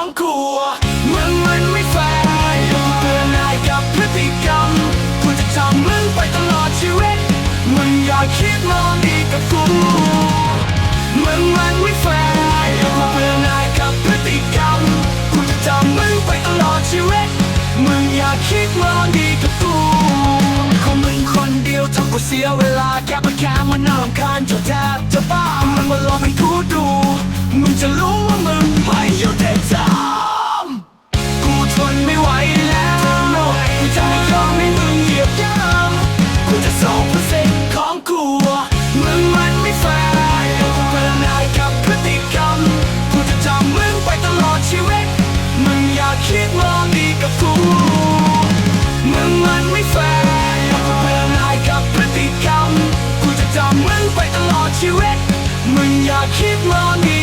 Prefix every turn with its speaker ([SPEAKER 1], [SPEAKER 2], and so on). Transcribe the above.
[SPEAKER 1] องกูมึงมันไม่แฟร์ย่าเบื่อหน่ายกับพฤติกรรมกูจะจำมึงไปตลอดชีวิตมึงอย่าคิดมองดีกับกูมึงมันไม่แฟร์ย่าเบื่อหน่ายกับพฤติกรรมกูจะจำมึงไปตลอดชีวิตมึงอย่าคิดมองดีกับกูของมึงคนเดียวทำกูเสียเวลาแค่ไปแค่มันน่ารำคาญจนแทบจะบ้ามึงมาลองให้กูดูมึงจะรู้ 96%ของกูมึงมันไม่แฟร์กูพันกับพฤติกรรมกูจะจำมึงไปตลอดชีวิต มึงอย่าคิดมองดีกับกูมึงมันไม่แฟร์กูพันกับพฤติกรรมกูจะจำมึงไปตลอดชีวิต มึงอย่าคิดมองดี